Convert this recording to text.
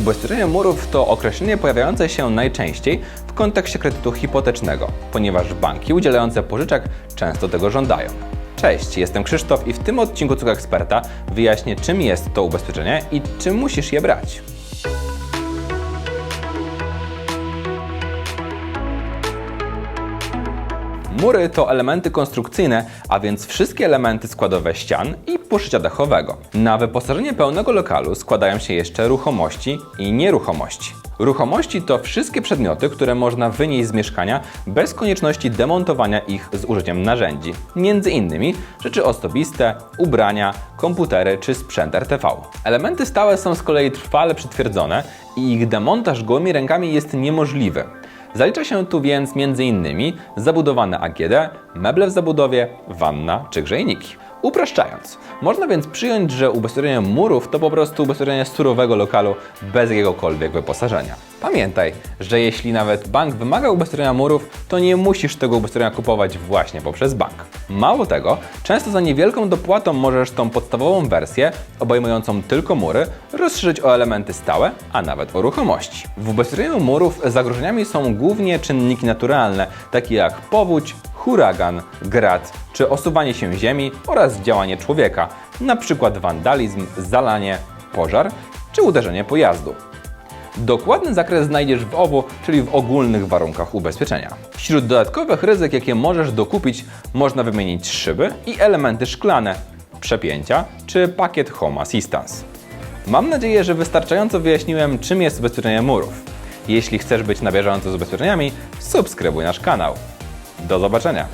Ubezpieczenie murów to określenie pojawiające się najczęściej w kontekście kredytu hipotecznego, ponieważ banki udzielające pożyczek często tego żądają. Cześć, jestem Krzysztof i w tym odcinku Cuka Eksperta wyjaśnię czym jest to ubezpieczenie i czym musisz je brać. Mury to elementy konstrukcyjne, a więc wszystkie elementy składowe ścian i poszycia dachowego. Na wyposażenie pełnego lokalu składają się jeszcze ruchomości i nieruchomości. Ruchomości to wszystkie przedmioty, które można wynieść z mieszkania bez konieczności demontowania ich z użyciem narzędzi. Między innymi rzeczy osobiste, ubrania, komputery czy sprzęt RTV. Elementy stałe są z kolei trwale przytwierdzone i ich demontaż gołymi rękami jest niemożliwy. Zalicza się tu więc m.in. zabudowane AGD, meble w zabudowie, wanna czy grzejniki. Upraszczając, można więc przyjąć, że ubezpieczenie murów to po prostu ubezpieczenie surowego lokalu bez jakiegokolwiek wyposażenia. Pamiętaj, że jeśli nawet bank wymaga ubezpieczenia murów, to nie musisz tego ubezpieczenia kupować właśnie poprzez bank. Mało tego, często za niewielką dopłatą możesz tą podstawową wersję, obejmującą tylko mury, rozszerzyć o elementy stałe, a nawet o ruchomości. W ubezpieczeniu murów zagrożeniami są głównie czynniki naturalne, takie jak powódź, huragan, grad czy osuwanie się ziemi oraz działanie człowieka, np. wandalizm, zalanie, pożar czy uderzenie pojazdu. Dokładny zakres znajdziesz w OWU, czyli w ogólnych warunkach ubezpieczenia. Wśród dodatkowych ryzyk, jakie możesz dokupić, można wymienić szyby i elementy szklane, przepięcia czy pakiet Home Assistance. Mam nadzieję, że wystarczająco wyjaśniłem, czym jest ubezpieczenie murów. Jeśli chcesz być na bieżąco z ubezpieczeniami, subskrybuj nasz kanał. Do zobaczenia!